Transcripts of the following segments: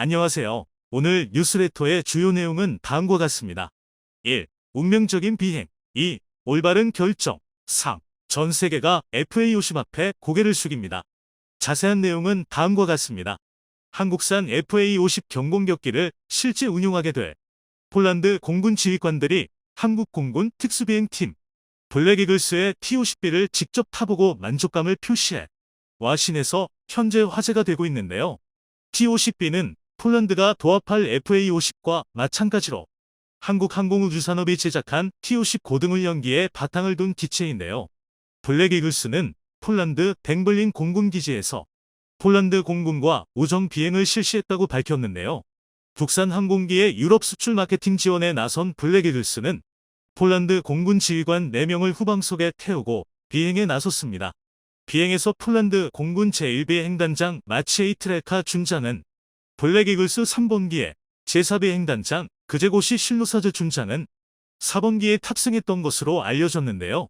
안녕하세요. 오늘 뉴스레터의 주요 내용은 다음과 같습니다. 1. 운명적인 비행 2. 올바른 결정 3. 전 세계가 FA50 앞에 고개를 숙입니다. 자세한 내용은 다음과 같습니다. 한국산 FA50 경공격기를 실제 운용하게 될 폴란드 공군 지휘관들이 한국 공군 특수비행팀 블랙이글스의 T-50B를 직접 타보고 만족감을 표시해 와신에서 현재 화제가 되고 있는데요. T-50B는 폴란드가 도합할 FA-50과 마찬가지로 한국 항공우주산업이 제작한 T-50 고등훈련기에 바탕을 둔 기체인데요. 블랙이글스는 폴란드 댕블린 공군기지에서 폴란드 공군과 우정 비행을 실시했다고 밝혔는데요. 국산 항공기의 유럽 수출 마케팅 지원에 나선 블랙이글스는 폴란드 공군 지휘관 4명을 후방석에 태우고 비행에 나섰습니다. 비행에서 폴란드 공군 제1비 행단장 마치에이 트레카 중장은 블랙이글스 3번기에 제4비 행단장 그제고시 실루사즈 중장은 4번기에 탑승했던 것으로 알려졌는데요.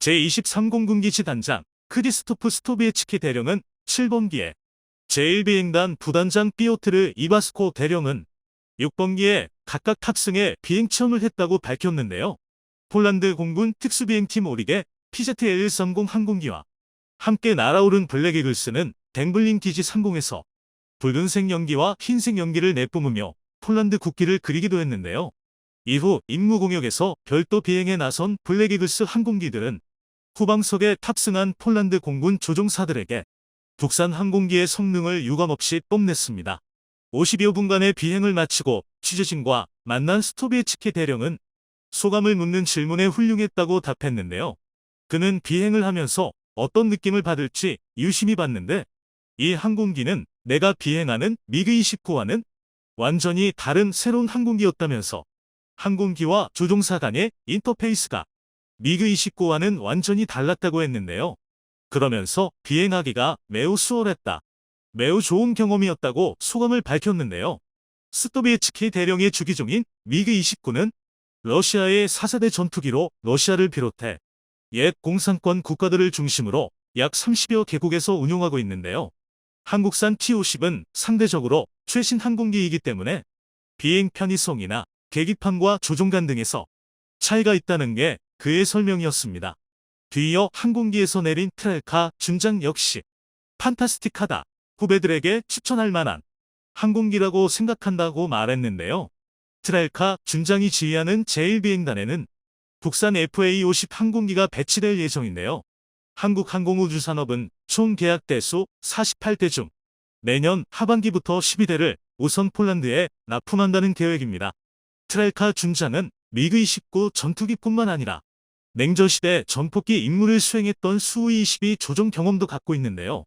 제23공군기 지 단장 크리스토프 스토비에츠키 대령은 7번기에 제1비 행단 부단장 삐오트르 이바스코 대령은 6번기에 각각 탑승해 비행 체험을 했다고 밝혔는데요. 폴란드 공군 특수비행팀 오릭의 피제트 L130 항공기와 함께 날아오른 블랙이글스는 댕블린 기지 상공에서 붉은색 연기와 흰색 연기를 내뿜으며 폴란드 국기를 그리기도 했는데요. 이후 임무 공역에서 별도 비행에 나선 블랙이글스 항공기들은 후방석에 탑승한 폴란드 공군 조종사들에게 국산 항공기의 성능을 유감없이 뽐냈습니다. 50여 분간의 비행을 마치고 취재진과 만난 스토비에츠키 대령은 소감을 묻는 질문에 훌륭했다고 답했는데요. 그는 비행을 하면서 어떤 느낌을 받을지 유심히 봤는데 이 항공기는 내가 비행하는 미그 29와는 완전히 다른 새로운 항공기였다면서 항공기와 조종사 간의 인터페이스가 미그 29와는 완전히 달랐다고 했는데요. 그러면서 비행하기가 매우 수월했다. 매우 좋은 경험이었다고 소감을 밝혔는데요. 스토비에츠키 대령의 주기종인 미그 29는 러시아의 4세대 전투기로 러시아를 비롯해 옛 공산권 국가들을 중심으로 약 30여 개국에서 운용하고 있는데요. 한국산 T-50은 상대적으로 최신 항공기이기 때문에 비행 편의성이나 계기판과 조종간 등에서 차이가 있다는 게 그의 설명이었습니다. 뒤이어 항공기에서 내린 트렐카 준장 역시 판타스틱하다. 후배들에게 추천할 만한 항공기라고 생각한다고 말했는데요. 트렐카 준장이 지휘하는 제1비행단에는 국산 FA-50 항공기가 배치될 예정인데요. 한국항공우주산업은 총 계약 대수 48대 중 내년 하반기부터 12대를 우선 폴란드에 납품한다는 계획입니다. 트렐카 준장은 미그-29 전투기뿐만 아니라 냉전시대 전폭기 임무를 수행했던 수우-22 조종 경험도 갖고 있는데요.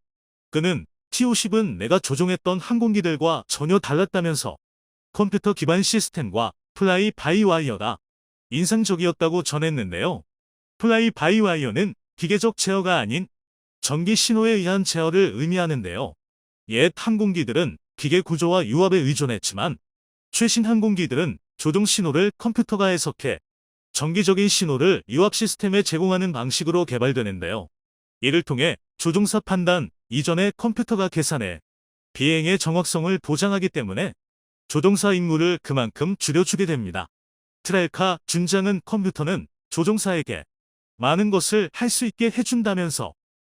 그는 T-50은 내가 조종했던 항공기들과 전혀 달랐다면서 컴퓨터 기반 시스템과 플라이 바이 와이어가 인상적이었다고 전했는데요. 플라이 바이 와이어는 기계적 제어가 아닌 전기 신호에 의한 제어를 의미하는데요. 옛 항공기들은 기계 구조와 유압에 의존했지만 최신 항공기들은 조종 신호를 컴퓨터가 해석해 정기적인 신호를 유압 시스템에 제공하는 방식으로 개발되는데요. 이를 통해 조종사 판단 이전에 컴퓨터가 계산해 비행의 정확성을 보장하기 때문에 조종사 임무를 그만큼 줄여주게 됩니다. 트랄카 준장은 컴퓨터는 조종사에게 많은 것을 할 수 있게 해준다면서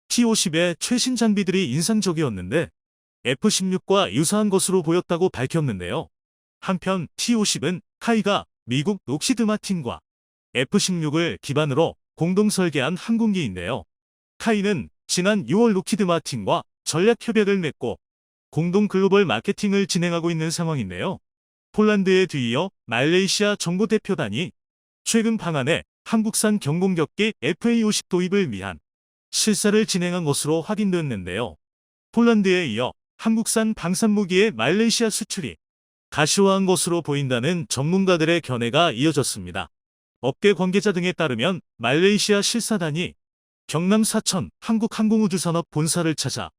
T-50의 최신 장비들이 인상적이었는데 F-16과 유사한 것으로 보였다고 밝혔는데요. 한편 T-50은 카이가 미국 록시드 마틴과 F-16을 기반으로 공동 설계한 항공기인데요. 카이는 지난 6월 록히드 마틴과 전략 협약을 맺고 공동 글로벌 마케팅을 진행하고 있는 상황인데요. 폴란드에 뒤이어 말레이시아 정보대표단이 최근 방안에 한국산 경공격기 FA-50 도입을 위한 실사를 진행한 것으로 확인됐는데요. 폴란드에 이어 한국산 방산무기의 말레이시아 수출이 가시화한 것으로 보인다는 전문가들의 견해가 이어졌습니다. 업계 관계자 등에 따르면 말레이시아 실사단이 경남 사천 한국항공우주산업 본사를 찾아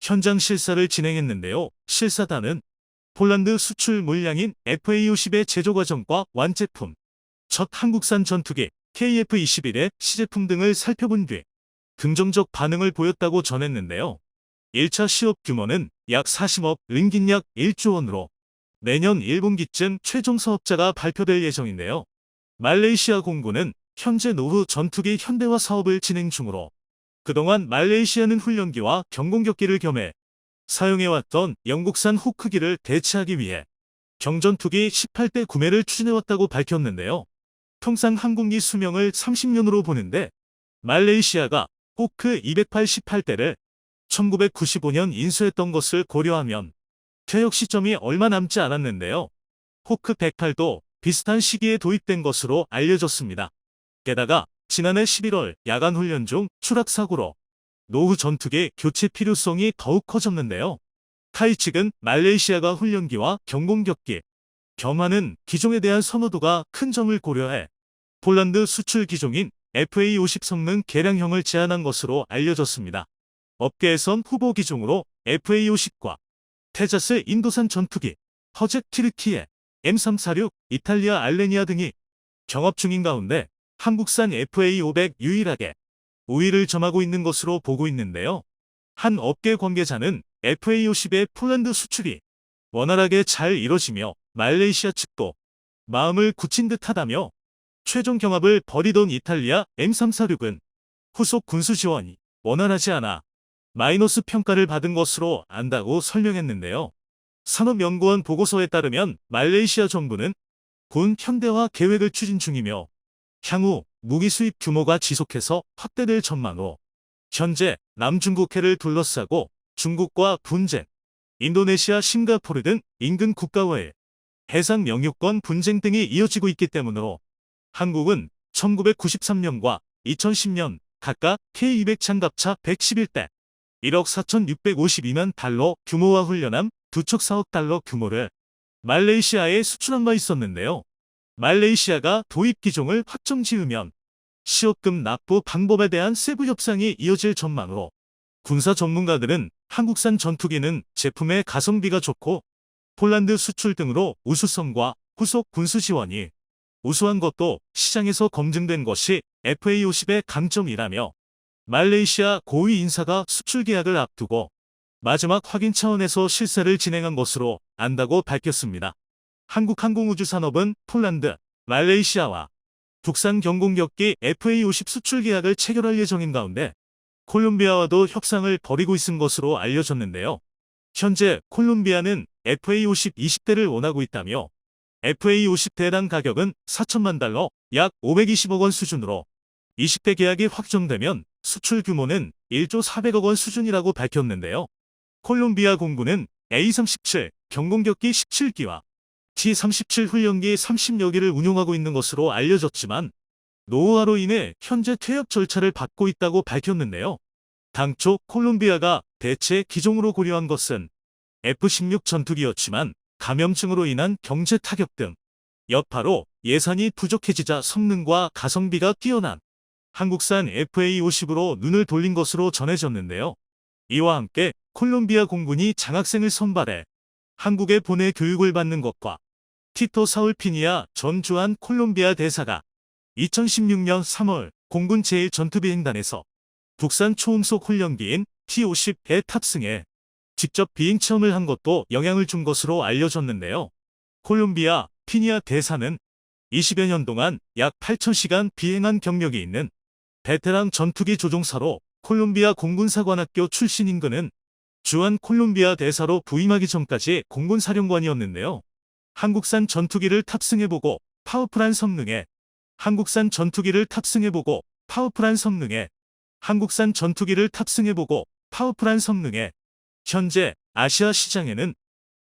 현장 실사를 진행했는데요. 실사단은 폴란드 수출 물량인 FA-50의 제조 과정과 완제품, 첫 한국산 전투기 KF-21의 시제품 등을 살펴본 뒤 긍정적 반응을 보였다고 전했는데요. 1차 시업 규모는 약 40억 링긴 약 1조 원으로 내년 1분기쯤 최종 사업자가 발표될 예정인데요. 말레이시아 공군은 현재 노후 전투기 현대화 사업을 진행 중으로 그동안 말레이시아는 훈련기와 경공격기를 겸해 사용해왔던 영국산 호크기를 대체하기 위해 경전투기 18대 구매를 추진해왔다고 밝혔는데요. 통상 항공기 수명을 30년으로 보는데 말레이시아가 호크 288대를 1995년 인수했던 것을 고려하면 퇴역 시점이 얼마 남지 않았는데요. 호크 108도 비슷한 시기에 도입된 것으로 알려졌습니다. 게다가 지난해 11월 야간 훈련 중 추락 사고로 노후 전투기 교체 필요성이 더욱 커졌는데요. 타이 측은 말레이시아가 훈련기와 경공격기, 겸하는 기종에 대한 선호도가 큰 점을 고려해 폴란드 수출 기종인 FA50 성능 개량형을 제안한 것으로 알려졌습니다. 업계에선 후보 기종으로 FA50과 테자스 인도산 전투기, 허젯 튀르키예, M346, 이탈리아 알레니아 등이 경업 중인 가운데 한국산 FA500 유일하게 우위를 점하고 있는 것으로 보고 있는데요. 한 업계 관계자는 FA50의 폴란드 수출이 원활하게 잘 이뤄지며 말레이시아 측도 마음을 굳힌 듯하다며 최종 경합을 벌이던 이탈리아 M346은 후속 군수 지원이 원활하지 않아 마이너스 평가를 받은 것으로 안다고 설명했는데요. 산업연구원 보고서에 따르면 말레이시아 정부는 군 현대화 계획을 추진 중이며 향후 무기 수입 규모가 지속해서 확대될 전망으로 현재 남중국해를 둘러싸고 중국과 분쟁, 인도네시아, 싱가포르 등 인근 국가와의 해상 영유권 분쟁 등이 이어지고 있기 때문으로 한국은 1993년과 2010년 각각 K200 장갑차 111대 1억 4,652만 달러 규모와 훈련함 두척 4억 달러 규모를 말레이시아에 수출한 바 있었는데요. 말레이시아가 도입 기종을 확정 지으면 시업금 납부 방법에 대한 세부 협상이 이어질 전망으로 군사 전문가들은 한국산 전투기는 제품의 가성비가 좋고 폴란드 수출 등으로 우수성과 후속 군수 지원이 우수한 것도 시장에서 검증된 것이 FA50의 강점이라며 말레이시아 고위 인사가 수출 계약을 앞두고 마지막 확인 차원에서 실사를 진행한 것으로 안다고 밝혔습니다. 한국항공우주산업은 폴란드, 말레이시아와 국산 경공격기 FA50 수출 계약을 체결할 예정인 가운데 콜롬비아와도 협상을 벌이고 있은 것으로 알려졌는데요. 현재 콜롬비아는 FA50 20대를 원하고 있다며 FA50 대당 가격은 4천만 달러, 약 520억 원 수준으로 20대 계약이 확정되면 수출 규모는 1조 400억 원 수준이라고 밝혔는데요. 콜롬비아 공군은 A37 경공격기 17기와 T-37 훈련기 30여 기를 운용하고 있는 것으로 알려졌지만 노후화로 인해 현재 퇴역 절차를 받고 있다고 밝혔는데요. 당초 콜롬비아가 대체 기종으로 고려한 것은 F-16 전투기였지만 감염증으로 인한 경제 타격 등 여파로 예산이 부족해지자 성능과 가성비가 뛰어난 한국산 FA-50으로 눈을 돌린 것으로 전해졌는데요. 이와 함께 콜롬비아 공군이 장학생을 선발해 한국에 보내 교육을 받는 것과 티토 사울피니아 전 주한 콜롬비아 대사가 2016년 3월 공군 제1전투비 행단에서 국산 초음속 훈련기인 T-50에 탑승해 직접 비행 체험을 한 것도 영향을 준 것으로 알려졌는데요. 콜롬비아 피니아 대사는 20여 년 동안 약 8,000시간 비행한 경력이 있는 베테랑 전투기 조종사로 콜롬비아 공군사관학교 출신인 그는 주한 콜롬비아 대사로 부임하기 전까지 공군사령관이었는데요. 한국산 전투기를 탑승해보고 파워풀한 성능에 한국산 전투기를 탑승해보고 파워풀한 성능에 한국산 전투기를 탑승해보고 파워풀한 성능에 현재 아시아 시장에는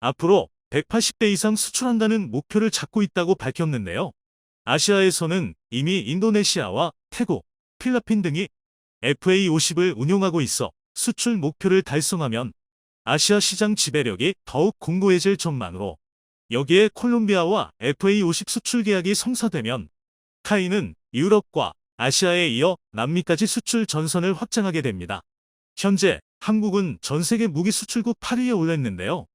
앞으로 180대 이상 수출한다는 목표를 잡고 있다고 밝혔는데요. 아시아에서는 이미 인도네시아와 태국, 필리핀 등이 FA50을 운용하고 있어 수출 목표를 달성하면 아시아 시장 지배력이 더욱 공고해질 전망으로 여기에 콜롬비아와 FA50 수출 계약이 성사되면 카이는 유럽과 아시아에 이어 남미까지 수출 전선을 확장하게 됩니다. 현재 한국은 전 세계 무기 수출국 8위에 올랐는데요.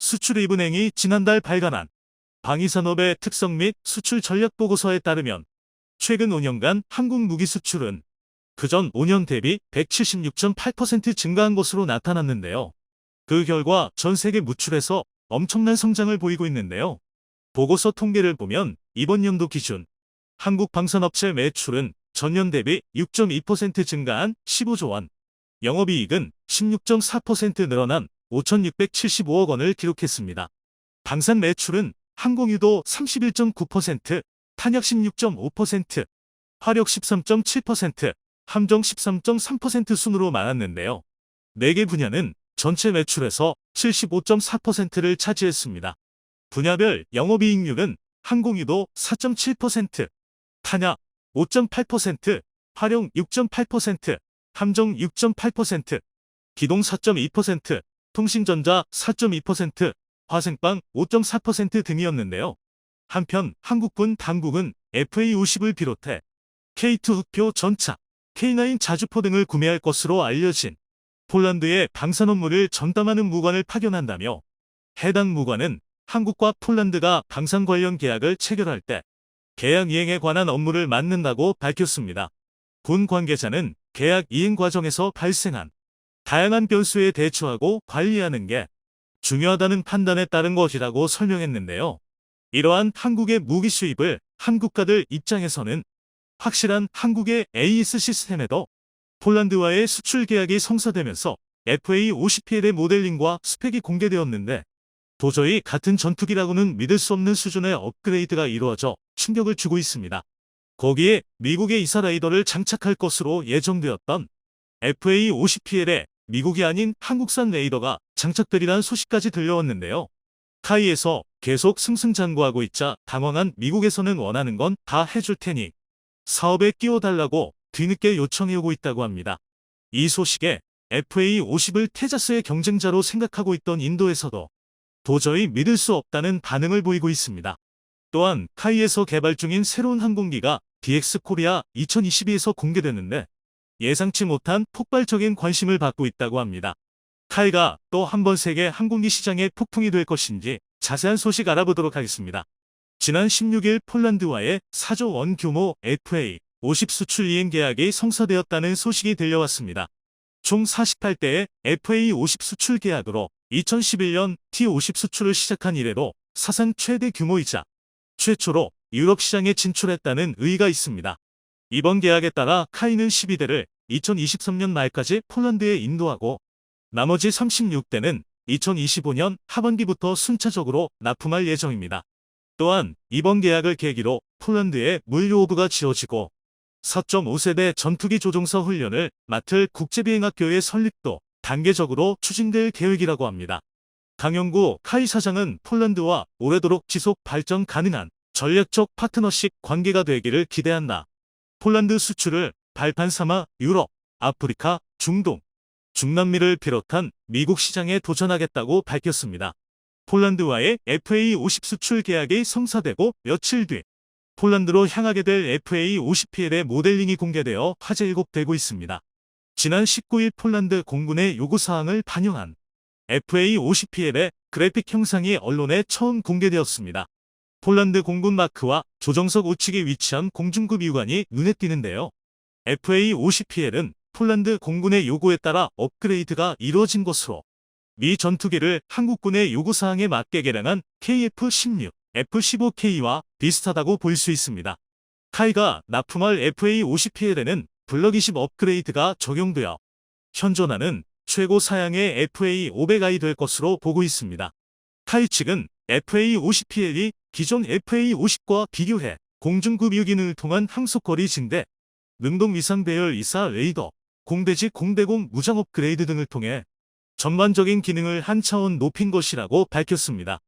수출입은행이 지난달 발간한 방위산업의 특성 및 수출 전략 보고서에 따르면 최근 5년간 한국 무기 수출은 그전 5년 대비 176.8% 증가한 것으로 나타났는데요. 그 결과 전 세계 무출에서 엄청난 성장을 보이고 있는데요. 보고서 통계를 보면 이번 연도 기준 한국 방산업체 매출은 전년 대비 6.2% 증가한 15조 원, 영업이익은 16.4% 늘어난 5,675억 원을 기록했습니다. 방산 매출은 항공유도 31.9%, 탄약 16.5%, 화력 13.7%, 함정 13.3% 순으로 많았는데요. 4개 분야는 전체 매출에서 75.4%를 차지했습니다. 분야별 영업이익률은 항공유도 4.7%, 탄약 5.8%, 활용 6.8%, 함정 6.8%, 기동 4.2%, 통신전자 4.2%, 화생방 5.4% 등이었는데요. 한편 한국군 당국은 FA50을 비롯해 K2 흑표 전차, K9 자주포 등을 구매할 것으로 알려진 폴란드에 방산 업무를 전담하는 무관을 파견한다며 해당 무관은 한국과 폴란드가 방산 관련 계약을 체결할 때 계약 이행에 관한 업무를 맡는다고 밝혔습니다. 군 관계자는 계약 이행 과정에서 발생한 다양한 변수에 대처하고 관리하는 게 중요하다는 판단에 따른 것이라고 설명했는데요. 이러한 한국의 무기 수입을 한국가들 입장에서는 확실한 한국의 AS 시스템에도 폴란드와의 수출 계약이 성사되면서 FA50PL의 모델링과 스펙이 공개되었는데 도저히 같은 전투기라고는 믿을 수 없는 수준의 업그레이드가 이루어져 충격을 주고 있습니다. 거기에 미국의 이사 라이더를 장착할 것으로 예정되었던 FA50PL에 미국이 아닌 한국산 레이더가 장착되리란 소식까지 들려왔는데요. 카이에서 계속 승승장구하고 있자 당황한 미국에서는 원하는 건 다 해줄 테니 사업에 끼워달라고 뒤늦게 요청해오고 있다고 합니다. 이 소식에 FA50을 테자스의 경쟁자로 생각하고 있던 인도에서도 도저히 믿을 수 없다는 반응을 보이고 있습니다. 또한 카이에서 개발 중인 새로운 항공기가 DX 코리아 2022에서 공개되는데 예상치 못한 폭발적인 관심을 받고 있다고 합니다. 카이가 또 한 번 세계 항공기 시장에 폭풍이 될 것인지 자세한 소식 알아보도록 하겠습니다. 지난 16일 폴란드와의 4조 원 규모 FA 50 수출 이행 계약이 성사되었다는 소식이 들려왔습니다. 총 48대의 FA 50 수출 계약으로 2011년 T50 수출을 시작한 이래로 사상 최대 규모이자 최초로 유럽 시장에 진출했다는 의의가 있습니다. 이번 계약에 따라 카이는 12대를 2023년 말까지 폴란드에 인도하고 나머지 36대는 2025년 하반기부터 순차적으로 납품할 예정입니다. 또한 이번 계약을 계기로 폴란드에 물류오브가 지어지고 4.5세대 전투기 조종사 훈련을 맡을 국제비행학교의 설립도 단계적으로 추진될 계획이라고 합니다. 강영구 카이 사장은 폴란드와 오래도록 지속 발전 가능한 전략적 파트너십 관계가 되기를 기대한다. 폴란드 수출을 발판 삼아 유럽, 아프리카, 중동, 중남미를 비롯한 미국 시장에 도전하겠다고 밝혔습니다. 폴란드와의 FA50 수출 계약이 성사되고 며칠 뒤 폴란드로 향하게 될 FA50PL의 모델링이 공개되어 화제 일곱 되고 있습니다. 지난 19일 폴란드 공군의 요구사항을 반영한 FA50PL의 그래픽 형상이 언론에 처음 공개되었습니다. 폴란드 공군 마크와 조정석 우측에 위치한 공중급 유관이 눈에 띄는데요. FA50PL은 폴란드 공군의 요구에 따라 업그레이드가 이루어진 것으로 미 전투기를 한국군의 요구사항에 맞게 개량한 KF-16, F-15K와 비슷하다고 볼 수 있습니다. 카이가 납품할 FA-50PL에는 블럭 20 업그레이드가 적용되어 현존하는 최고 사양의 FA-500i 될 것으로 보고 있습니다. 카이 측은 FA-50PL이 기존 FA-50과 비교해 공중급 유기능을 통한 항속거리 증대, 능동 위상 배열 이사 레이더, 공대지 공대공 무장 업그레이드 등을 통해 전반적인 기능을 한 차원 높인 것이라고 밝혔습니다.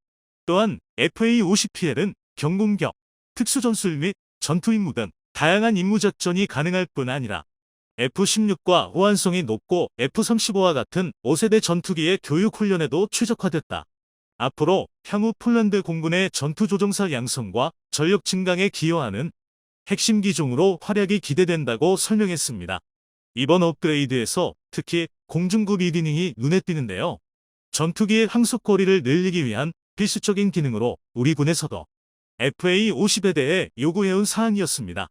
또한 FA-50PL은 경공격, 특수전술 및 전투 임무 등 다양한 임무 작전이 가능할 뿐 아니라 F-16과 호환성이 높고 F-35와 같은 5세대 전투기의 교육 훈련에도 최적화됐다. 앞으로 향후 폴란드 공군의 전투조종사 양성과 전력 증강에 기여하는 핵심 기종으로 활약이 기대된다고 설명했습니다. 이번 업그레이드에서 특히 공중급 이기능이 눈에 띄는데요. 전투기의 항속거리를 늘리기 위한 필수적인 기능으로 우리 군에서도 FA-50에 대해 요구해온 사항이었습니다.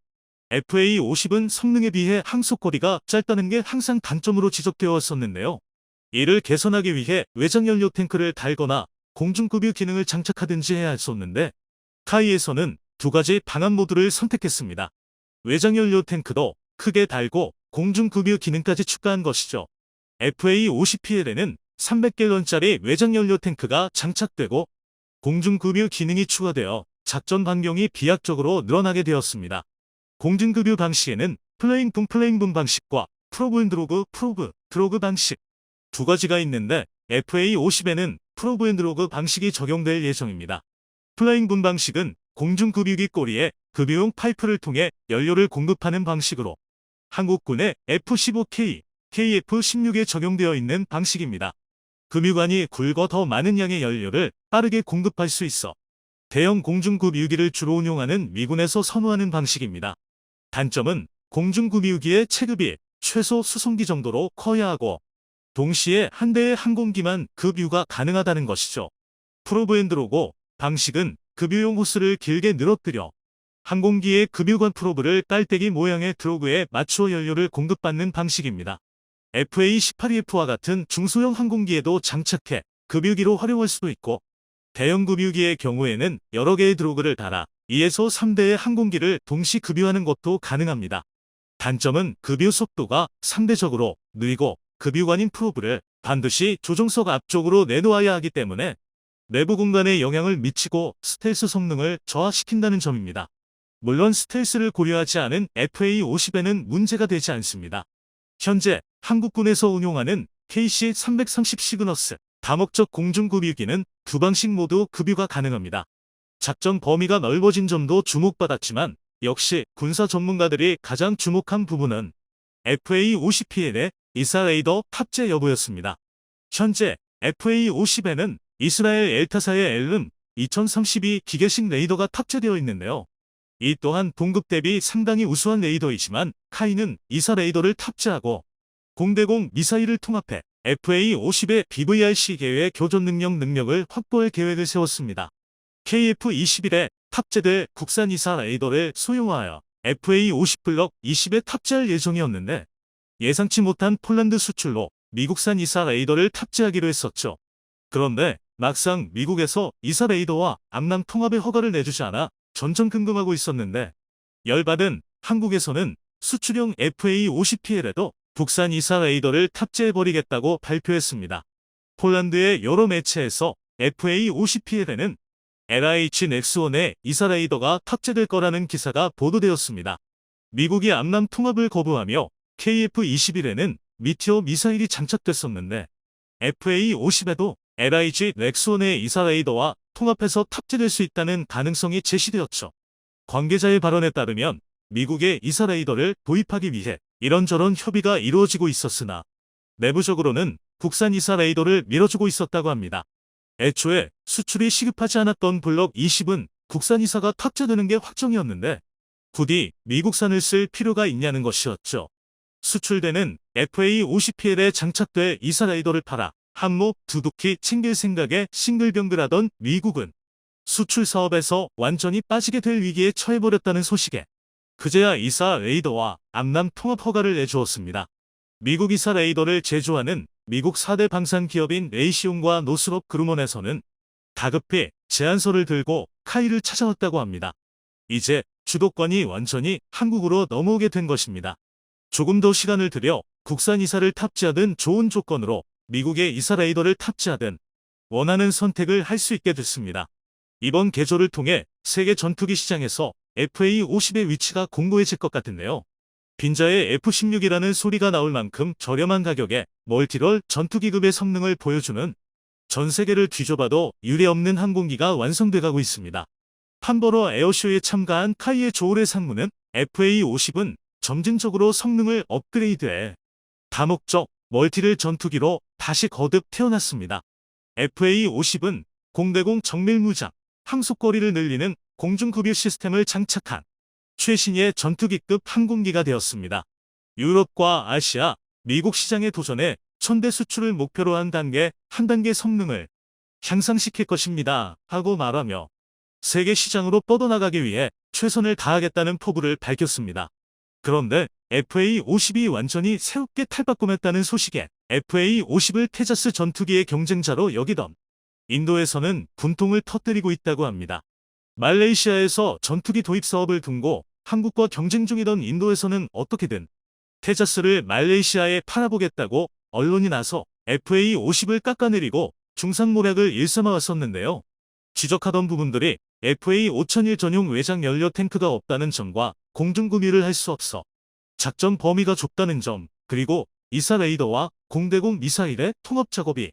FA-50은 성능에 비해 항속거리가 짧다는 게 항상 단점으로 지적되어 왔었는데요. 이를 개선하기 위해 외장 연료 탱크를 달거나 공중급유 기능을 장착하든지 해야 했었는데 카이에서는 두 가지 방안 모드를 선택했습니다. 외장 연료 탱크도 크게 달고 공중급유 기능까지 추가한 것이죠. FA50PL에는 300갤런짜리 외장 연료 탱크가 장착되고 공중급유 기능이 추가되어 작전 반경이 비약적으로 늘어나게 되었습니다. 공중급유 방식에는 플레잉분 플레잉분 방식과 프로브 드로그 프로브 드로그 방식 두 가지가 있는데 FA50에는 프로브 드로그 방식이 적용될 예정입니다. 플레잉분 방식은 공중급유기 꼬리에 급유용 파이프를 통해 연료를 공급하는 방식으로 한국군의 F-15K, KF-16에 적용되어 있는 방식입니다. 급유관이 굵어 더 많은 양의 연료를 빠르게 공급할 수 있어 대형 공중급 유기를 주로 운용하는 미군에서 선호하는 방식입니다. 단점은 공중급유기의 체급이 최소 수송기 정도로 커야 하고 동시에 한 대의 항공기만 급유가 가능하다는 것이죠. 프로브앤드로고 방식은 급유용 호스를 길게 늘어뜨려 항공기의 급유관 프로브를 깔때기 모양의 드로그에 맞추어 연료를 공급받는 방식입니다. FA-18EF와 같은 중소형 항공기에도 장착해 급유기로 활용할 수도 있고 대형 급유기의 경우에는 여러 개의 드로그를 달아 2에서 3대의 항공기를 동시 급유하는 것도 가능합니다. 단점은 급유 속도가 상대적으로 느리고 급유관인 프로브를 반드시 조종석 앞쪽으로 내놓아야 하기 때문에 내부 공간에 영향을 미치고 스텔스 성능을 저하시킨다는 점입니다. 물론 스텔스를 고려하지 않은 FA-50에는 문제가 되지 않습니다. 현재 한국군에서 운용하는 KC-330 시그너스 다목적 공중급유기는 두 방식 모두 급유가 가능합니다. 작전 범위가 넓어진 점도 주목받았지만 역시 군사 전문가들이 가장 주목한 부분은 FA-50PL의 이사 레이더 탑재 여부였습니다. 현재 FA-50에는 이스라엘 엘타사의 엘름 2032 기계식 레이더가 탑재되어 있는데요. 이 또한 동급 대비 상당히 우수한 레이더이지만 카이는 이사 레이더를 탑재하고 공대공 미사일을 통합해 FA-50의 BVRC 계획 교전 능력 능력을 확보할 계획을 세웠습니다. KF-21에 탑재될 국산 이사 레이더를 소형화하여 FA-50 블럭 20에 탑재할 예정이었는데 예상치 못한 폴란드 수출로 미국산 이사 레이더를 탑재하기로 했었죠. 그런데 막상 미국에서 이사 레이더와 암남 통합의 허가를 내주지 않아 전전긍긍하고 있었는데 열받은 한국에서는 수출형 FA-50PL에도 국산 이사 레이더를 탑재해버리겠다고 발표했습니다. 폴란드의 여러 매체에서 FA-50PL에는 LIH 넥스원의 이사 레이더가 탑재될 거라는 기사가 보도되었습니다. 미국이 암남 통합을 거부하며 KF-21에는 미티어 미사일이 장착됐었는데 FA-50에도 LIG 넥스원의 이사 레이더와 통합해서 탑재될 수 있다는 가능성이 제시되었죠. 관계자의 발언에 따르면 미국의 이사 레이더를 도입하기 위해 이런저런 협의가 이루어지고 있었으나 내부적으로는 국산 이사 레이더를 밀어주고 있었다고 합니다. 애초에 수출이 시급하지 않았던 블럭 20은 국산 이사가 탑재되는 게 확정이었는데 부디 미국산을 쓸 필요가 있냐는 것이었죠. 수출되는 FA-50PL에 장착돼 이사 레이더를 팔아 한몫 두둑히 챙길 생각에 싱글병글하던 미국은 수출 사업에서 완전히 빠지게 될 위기에 처해버렸다는 소식에 그제야 이사 레이더와 암남 통합 허가를 내주었습니다. 미국 이사 레이더를 제조하는 미국 4대 방산 기업인 레이시온과 노스롭 그루먼에서는 다급히 제안서를 들고 카이를 찾아왔다고 합니다. 이제 주도권이 완전히 한국으로 넘어오게 된 것입니다. 조금 더 시간을 들여 국산 이사를 탑재하든 좋은 조건으로 미국의 이사 레이더를 탑재하든 원하는 선택을 할 수 있게 됐습니다. 이번 개조를 통해 세계 전투기 시장에서 FA-50의 위치가 공고해질 것 같은데요. 빈자의 F-16이라는 소리가 나올 만큼 저렴한 가격에 멀티럴 전투기급의 성능을 보여주는 전 세계를 뒤져봐도 유례없는 항공기가 완성돼 가고 있습니다. 판버러 에어쇼에 참가한 카이의 조울의 상무는 FA-50은 점진적으로 성능을 업그레이드해 다목적 멀티를 전투기로 다시 거듭 태어났습니다. FA-50은 공대공 정밀 무장, 항속거리를 늘리는 공중급유 시스템을 장착한 최신의 전투기급 항공기가 되었습니다. 유럽과 아시아, 미국 시장에 도전해 천대 수출을 목표로 한 단계 한 단계 성능을 향상시킬 것입니다. 하고 말하며 세계 시장으로 뻗어나가기 위해 최선을 다하겠다는 포부를 밝혔습니다. 그런데 FA-50이 완전히 새롭게 탈바꿈했다는 소식에 FA-50을 테자스 전투기의 경쟁자로 여기던 인도에서는 분통을 터뜨리고 있다고 합니다. 말레이시아에서 전투기 도입 사업을 둔고 한국과 경쟁 중이던 인도에서는 어떻게든 테자스를 말레이시아에 팔아보겠다고 언론이 나서 FA50을 깎아내리고 중상모략을 일삼아왔었는데요. 지적하던 부분들이 FA5001 전용 외장 연료 탱크가 없다는 점과 공중구비를 할 수 없어 작전 범위가 좁다는 점, 그리고 이사 레이더와 공대공 미사일의 통합 작업이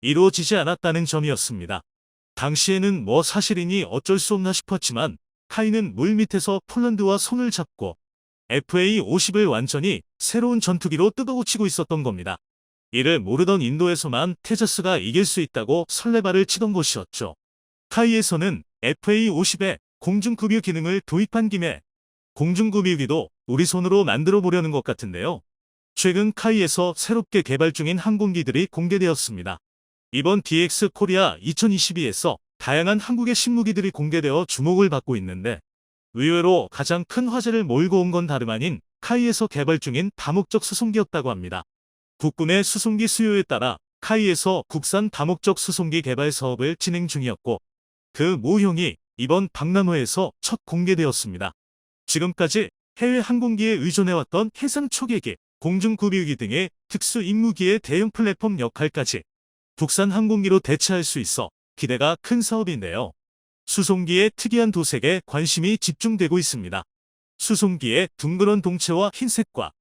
이루어지지 않았다는 점이었습니다. 당시에는 뭐 사실이니 어쩔 수 없나 싶었지만 카이는 물 밑에서 폴란드와 손을 잡고 FA50을 완전히 새로운 전투기로 뜯어고치고 있었던 겁니다. 이를 모르던 인도에서만 테자스가 이길 수 있다고 설레발을 치던 것이었죠. 카이에서는 FA50에 공중급유 기능을 도입한 김에 공중급유기도 우리 손으로 만들어 보려는 것 같은데요. 최근 카이에서 새롭게 개발 중인 항공기들이 공개되었습니다. 이번 DX 코리아 2022에서 다양한 한국의 신무기들이 공개되어 주목을 받고 있는데 의외로 가장 큰 화제를 몰고 온 건 다름 아닌 카이에서 개발 중인 다목적 수송기였다고 합니다. 국군의 수송기 수요에 따라 카이에서 국산 다목적 수송기 개발 사업을 진행 중이었고 그 모형이 이번 박람회에서 첫 공개되었습니다. 지금까지 해외 항공기에 의존해왔던 해상 초계기, 공중 구비기 등의 특수 임무기의 대형 플랫폼 역할까지 국산 항공기로 대체할 수 있어 기대가 큰 사업인데요. 수송기의 특이한 도색에 관심이 집중되고 있습니다. 수송기의 둥그런 동체와 흰색과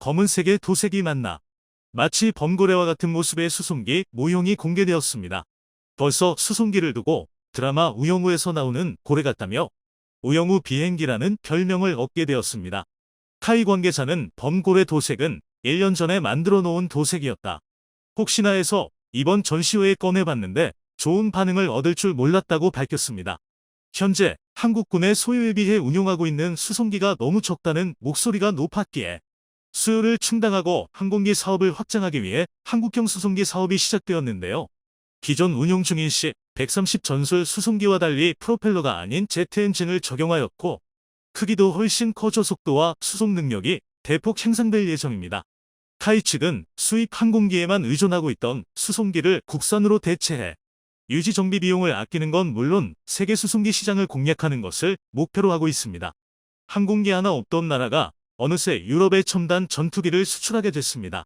검은색의 도색이 만나 마치 범고래와 같은 모습의 수송기 모형이 공개되었습니다. 벌써 수송기를 두고 드라마 우영우에서 나오는 고래 같다며 우영우 비행기라는 별명을 얻게 되었습니다. 카이 관계자는 범고래 도색은 1년 전에 만들어 놓은 도색이었다. 혹시나 해서 이번 전시회에 꺼내봤는데 좋은 반응을 얻을 줄 몰랐다고 밝혔습니다. 현재 한국군의 소유에 비해 운용하고 있는 수송기가 너무 적다는 목소리가 높았기에 수요를 충당하고 항공기 사업을 확장하기 위해 한국형 수송기 사업이 시작되었는데요. 기존 운용 중인 시130 전술 수송기와 달리 프로펠러가 아닌 제트 엔진을 적용하였고 크기도 훨씬 커져 속도와 수송 능력이 대폭 향상될 예정입니다. 카이 측은 수입 항공기에만 의존하고 있던 수송기를 국산으로 대체해 유지 정비 비용을 아끼는 건 물론 세계 수송기 시장을 공략하는 것을 목표로 하고 있습니다. 항공기 하나 없던 나라가 어느새 유럽의 첨단 전투기를 수출하게 됐습니다.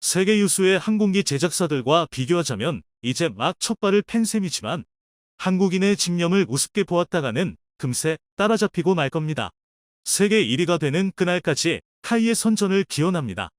세계 유수의 항공기 제작사들과 비교하자면 이제 막 첫발을 팬 셈이지만 한국인의 집념을 우습게 보았다가는 금세 따라잡히고 말 겁니다. 세계 1위가 되는 그날까지 카이의 선전을 기원합니다.